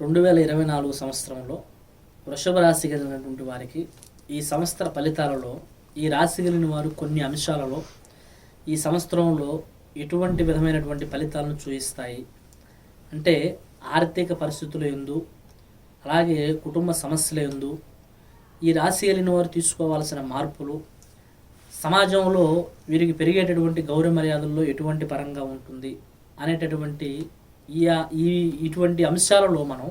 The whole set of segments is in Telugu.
రెండు వేల ఇరవై నాలుగు సంవత్సరంలో వృషభ రాశి కలిగినటువంటి వారికి ఈ సంవత్సర ఫలితాలలో ఈ రాశి కలిగిన వారు కొన్ని అంశాలలో ఈ సంవత్సరంలో ఎటువంటి విధమైనటువంటి ఫలితాలను చూపిస్తాయి. అంటే ఆర్థిక పరిస్థితుల ఎందు అలాగే కుటుంబ సమస్యల ఎందు ఈ రాశి కలిగిన వారు తీసుకోవాల్సిన మార్పులు సమాజంలో వీరికి పెరిగేటటువంటి గౌరవ మర్యాదల్లో ఎటువంటి పరంగా ఉంటుంది అనేటటువంటి ఈ ఈ ఇటువంటి అంశాలలో మనం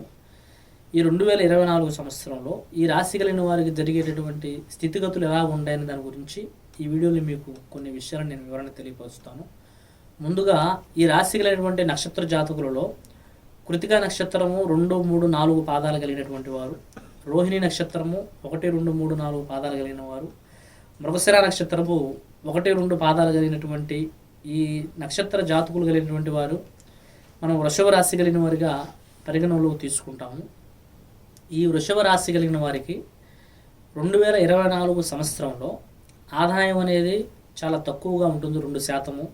ఈ రెండు వేల ఇరవై నాలుగు సంవత్సరంలో ఈ రాశి కలిగిన వారికి జరిగేటటువంటి స్థితిగతులు ఎలా ఉంటాయని దాని గురించి ఈ వీడియోలో మీకు కొన్ని విషయాలు నేను వివరణ తెలియపరుస్తాను. ముందుగా ఈ రాశి కలిగినటువంటి నక్షత్ర జాతకులలో కృతికా నక్షత్రము రెండు మూడు నాలుగు పాదాలు కలిగినటువంటి వారు రోహిణి నక్షత్రము ఒకటి రెండు మూడు నాలుగు పాదాలు కలిగిన వారు మృగశిర నక్షత్రము ఒకటి రెండు పాదాలు కలిగినటువంటి ఈ నక్షత్ర జాతకులు కలిగినటువంటి వారు మనం వృషభ రాశి కలిగిన వారిగా పరిగణనలోకి తీసుకుంటాము. ఈ వృషభ రాశి కలిగిన వారికి రెండు వేల ఇరవై నాలుగు సంవత్సరంలో ఆదాయం అనేది చాలా తక్కువగా ఉంటుంది రెండు శాతము.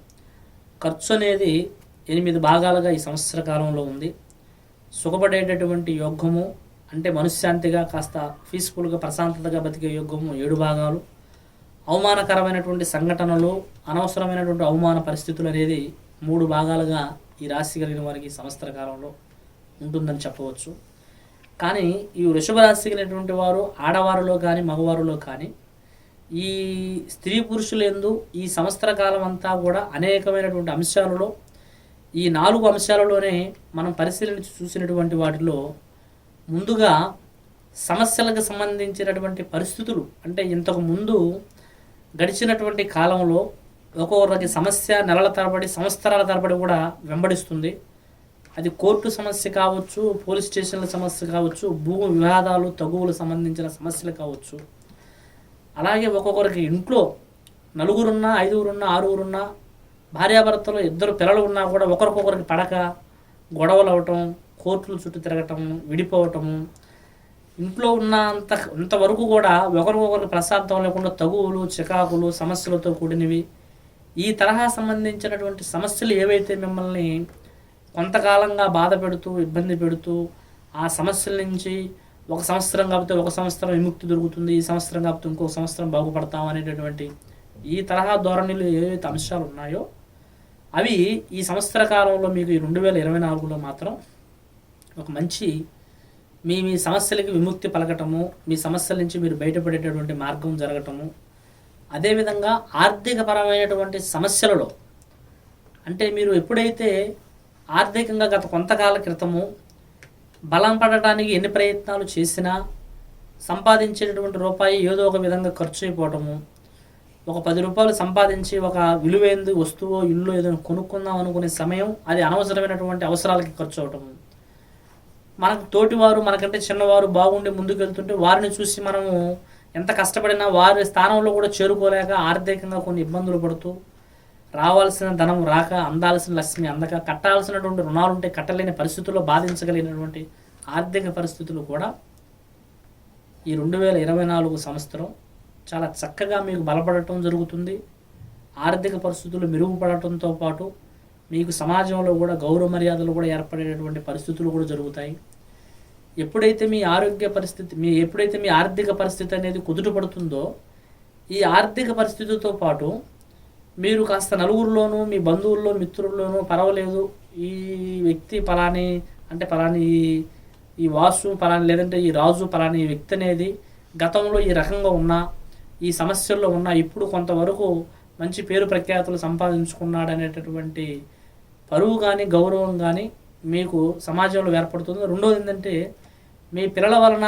ఖర్చు అనేది ఎనిమిది భాగాలుగా ఈ సంవత్సర కాలంలో ఉంది. సుఖపడేటటువంటి యోగము అంటే మనశ్శాంతిగా కాస్త పీస్ఫుల్గా ప్రశాంతతగా బతికే యోగము ఏడు భాగాలు. అవమానకరమైనటువంటి సంఘటనలు అనవసరమైనటువంటి అవమాన పరిస్థితులు అనేది మూడు భాగాలుగా ఈ రాశి కలిగిన వారికి ఈ సంవత్సర కాలంలో ఉంటుందని చెప్పవచ్చు. కానీ ఈ వృషభ రాశి కలిగినటువంటి వారు ఆడవారిలో కానీ మగవారిలో కానీ ఈ స్త్రీ పురుషులందు ఈ సంవత్సర కాలం అంతా కూడా అనేకమైనటువంటి అంశాలలో ఈ నాలుగు అంశాలలోనే మనం పరిశీలించి చూసినటువంటి వాటిలో ముందుగా సమస్యలకు సంబంధించినటువంటి పరిస్థితులు అంటే ఇంతకు ముందు గడిచినటువంటి కాలంలో ఒక్కొక్కరికి సమస్య నెలల తరబడి సంవత్సరాల తరబడి కూడా వెంబడిస్తుంది. అది కోర్టు సమస్య కావచ్చు పోలీస్ స్టేషన్ల సమస్య కావచ్చు భూమి వివాదాలు తగువులు సంబంధించిన సమస్యలు కావచ్చు. అలాగే ఒక్కొక్కరికి ఇంట్లో నలుగురున్నా ఐదుగురున్నా ఆరుగురున్నా భార్యాభర్తలు ఇద్దరు పిల్లలు ఉన్నా కూడా ఒకరికొకరికి పడక గొడవలు అవటం కోర్టుల చుట్టూ తిరగటం విడిపోవటము. ఇంట్లో ఉన్నంత ఇంతవరకు కూడా ఒకరికొకరికి ప్రశాంతం లేకుండా తగువులు చికాకులు సమస్యలతో కూడినవి ఈ తరహా సంబంధించినటువంటి సమస్యలు ఏవైతే మిమ్మల్ని కొంతకాలంగా బాధ పెడుతూ ఇబ్బంది పెడుతూ ఆ సమస్యల నుంచి ఒక సంవత్సరం కాకపోతే ఒక సంవత్సరం విముక్తి దొరుకుతుంది ఈ సంవత్సరం కాకపోతే ఇంకో సంవత్సరం బాగుపడతాం అనేటటువంటి ఈ తరహా ధోరణిలో ఏవైతే అంశాలు ఉన్నాయో అవి ఈ సంవత్సర కాలంలో మీకు ఈ రెండు వేల ఇరవై నాలుగులో మాత్రం ఒక మంచి మీ మీ సమస్యలకి విముక్తి పలకటము మీ సమస్యల నుంచి మీరు బయటపడేటటువంటి మార్గం జరగటము అదేవిధంగా ఆర్థికపరమైనటువంటి సమస్యలలో అంటే మీరు ఎప్పుడైతే ఆర్థికంగా గత కొంతకాల క్రితము బలం పడటానికి ఎన్ని ప్రయత్నాలు చేసినా సంపాదించేటటువంటి రూపాయి ఏదో ఒక విధంగా ఖర్చు అయిపోవటము ఒక పది రూపాయలు సంపాదించి ఒక విలువైంది వస్తువో ఇల్లు ఏదైనా కొనుక్కుందాం అనుకునే సమయం అది అనవసరమైనటువంటి అవసరాలకి ఖర్చు అవటము. మనకు తోటివారు మనకంటే చిన్నవారు బాగుండి ముందుకు వెళ్తుంటే వారిని చూసి మనము ఎంత కష్టపడినా వారి స్థానంలో కూడా చేరుకోలేక ఆర్థికంగా కొన్ని ఇబ్బందులు పడుతూ రావాల్సిన ధనం రాక అందాల్సిన లక్ష్మి అందక కట్టాల్సినటువంటి రుణాలుంటే కట్టలేని పరిస్థితుల్లో బాధించగలిగినటువంటి ఆర్థిక పరిస్థితులు కూడా ఈ రెండు వేల ఇరవై నాలుగు సంవత్సరం చాలా చక్కగా మీకు బలపడటం జరుగుతుంది. ఆర్థిక పరిస్థితులు మెరుగుపడటంతో పాటు మీకు సమాజంలో కూడా గౌరవ మర్యాదలు కూడా ఏర్పడేటటువంటి పరిస్థితులు కూడా జరుగుతాయి. ఎప్పుడైతే మీ ఆరోగ్య పరిస్థితి మీ ఎప్పుడైతే మీ ఆర్థిక పరిస్థితి అనేది కుదుటపడుతుందో ఈ ఆర్థిక పరిస్థితితో పాటు మీరు కాస్త నలుగురిలోనూ మీ బంధువుల్లో మిత్రుల్లోనూ పర్వాలేదు. ఈ వ్యక్తి పలాని అంటే పలాని ఈ- వాసు పలాని లేదంటే ఈ రాజు పలాని ఈ వ్యక్తి అనేది గతంలో ఈ రకంగా ఉన్నా ఈ సమస్యల్లో ఉన్నా ఇప్పుడు కొంతవరకు మంచి పేరు ప్రఖ్యాతులు సంపాదించుకున్నాడు అనేటటువంటి పరువు కానీ గౌరవం కానీ మీకు సమాజంలో ఏర్పడుతుంది. రెండోది ఏంటంటే మీ పిల్లల వలన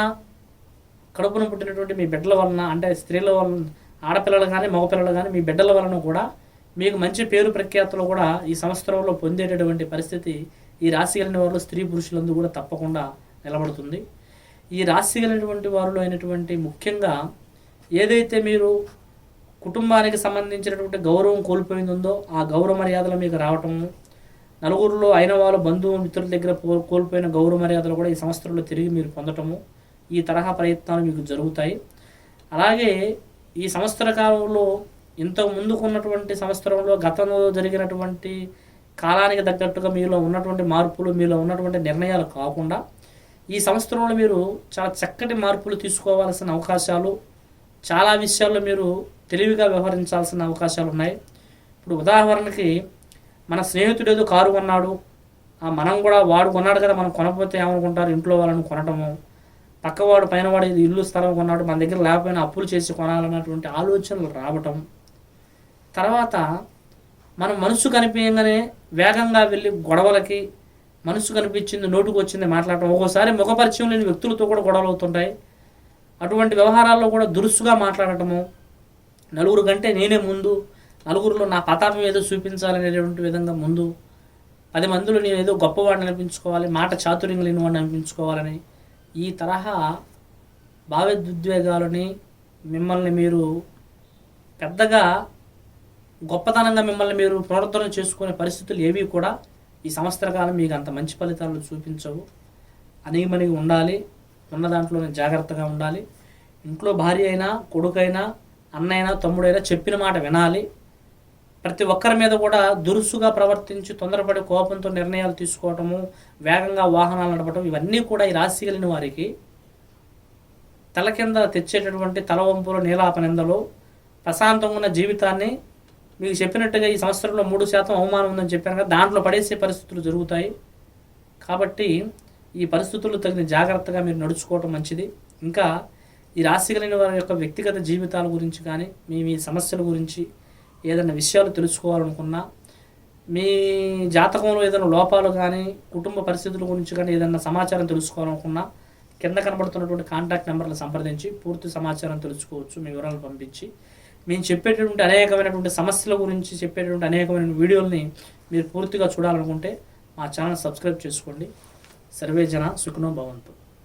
కడుపున పుట్టినటువంటి మీ బిడ్డల వలన అంటే స్త్రీల వలన ఆడపిల్లలు కానీ మగపిల్లలు కానీ మీ బిడ్డల వలన కూడా మీకు మంచి పేరు ప్రఖ్యాతులు కూడా ఈ సంవత్సరంలో పొందేటటువంటి పరిస్థితి ఈ రాశి కలిగిన వారిలో స్త్రీ పురుషులందు కూడా తప్పకుండా నిలబడుతుంది. ఈ రాశి కలిగినటువంటి వారిలో అయినటువంటి ముఖ్యంగా ఏదైతే మీరు కుటుంబానికి సంబంధించినటువంటి గౌరవం కోల్పోయిందో ఆ గౌరవ మర్యాదలు మీకు రావటము నలుగురిలో అయిన వాళ్ళు బంధువు మిత్రుల దగ్గర కోల్పోయిన గౌరవ మర్యాదలు కూడా ఈ సంవత్సరంలో తిరిగి మీరు పొందటము ఈ తరహా ప్రయత్నాలు మీకు జరుగుతాయి. అలాగే ఈ సంవత్సర కాలంలో ఇంతకు ముందుకున్నటువంటి సంవత్సరంలో గతంలో జరిగినటువంటి కాలానికి తగ్గట్టుగా మీలో ఉన్నటువంటి మార్పులు మీలో ఉన్నటువంటి నిర్ణయాలు కాకుండా ఈ సంవత్సరంలో మీరు చాలా చక్కటి మార్పులు తీసుకోవాల్సిన అవకాశాలు చాలా విషయాల్లో మీరు తెలివిగా వ్యవహరించాల్సిన అవకాశాలు ఉన్నాయి. ఇప్పుడు ఉదాహరణకి మన స్నేహితుడు ఏదో కారు కొన్నాడు. ఆ మనం కూడా వాడు కొన్నాడు కదా మనం కొనకపోతే ఏమనుకుంటారు? ఇంట్లో వాళ్ళని కొనటము. పక్కవాడు పైన వాడు ఇల్లు స్థలం కొన్నాడు. మన దగ్గర లేకపోయినా అప్పులు చేసి కొనాలన్నటువంటి ఆలోచనలు రావటం. తర్వాత మనం మనసు కనిపించగానే వేగంగా వెళ్ళి గొడవలకి మనసు కనిపించింది నోటుకు వచ్చింది మాట్లాడటం. ఒక్కోసారి ముఖపరిచయం లేని వ్యక్తులతో కూడా గొడవలు అవుతుంటాయి. అటువంటి వ్యవహారాల్లో కూడా దురుసుగా మాట్లాడటము. నలుగురు కంటే నేనే ముందు. నలుగురిలో నా పతాపం ఏదో చూపించాలనేటువంటి విధంగా ముందు పది మందిలో నేను ఏదో గొప్పవాడిని అనిపించుకోవాలి మాట చాతుర్యం లేని వాడిని అనిపించుకోవాలని ఈ తరహా భావోద్వేగాలని మిమ్మల్ని మీరు పెద్దగా గొప్పతనంగా మిమ్మల్ని మీరు ప్రవర్తన చేసుకునే పరిస్థితులు ఏవి కూడా ఈ సంవత్సర కాలం మీకు అంత మంచి ఫలితాలను చూపించవు. అనిగిమనిగి ఉండాలి ఉన్న దాంట్లోనే జాగ్రత్తగా ఉండాలి. ఇంట్లో భార్య అయినా కొడుకైనా అన్నైనా తమ్ముడైనా చెప్పిన మాట వినాలి. ప్రతి ఒక్కరి మీద కూడా దురుసుగా ప్రవర్తించి తొందరపడి కోపంతో నిర్ణయాలు తీసుకోవటము వేగంగా వాహనాలు నడపడం ఇవన్నీ కూడా ఈ రాశి కలిగిన వారికి తల కింద తెచ్చేటటువంటి తలవంపులు నీలాపనిందలు ప్రశాంతంగా ఉన్న జీవితాన్ని మీకు చెప్పినట్టుగా ఈ సంవత్సరంలో మూడు శాతం అవమానం ఉందని చెప్పాను కదా దాంట్లో పడేసే పరిస్థితులు జరుగుతాయి. కాబట్టి ఈ పరిస్థితులు తగిన జాగ్రత్తగా మీరు నడుచుకోవటం మంచిది. ఇంకా ఈ రాశి కలిగిన వారి యొక్క వ్యక్తిగత జీవితాల గురించి కానీ మీ మీ సమస్యల గురించి ఏదైనా విషయాలు తెలుసుకోవాలనుకున్నా మీ జాతకంలో ఏదైనా లోపాలు కానీ కుటుంబ పరిస్థితుల గురించి కానీ ఏదైనా సమాచారం తెలుసుకోవాలనుకున్నా కింద కనబడుతున్నటువంటి కాంటాక్ట్ నెంబర్లు సంప్రదించి పూర్తి సమాచారం తెలుసుకోవచ్చు మీ వివరాలు పంపించి. మేము చెప్పేటటువంటి అనేకమైనటువంటి సమస్యల గురించి చెప్పేటటువంటి అనేకమైన వీడియోల్ని మీరు పూర్తిగా చూడాలనుకుంటే మా ఛానల్ సబ్స్క్రైబ్ చేసుకోండి. సర్వే జన సుఖనో భవంతు.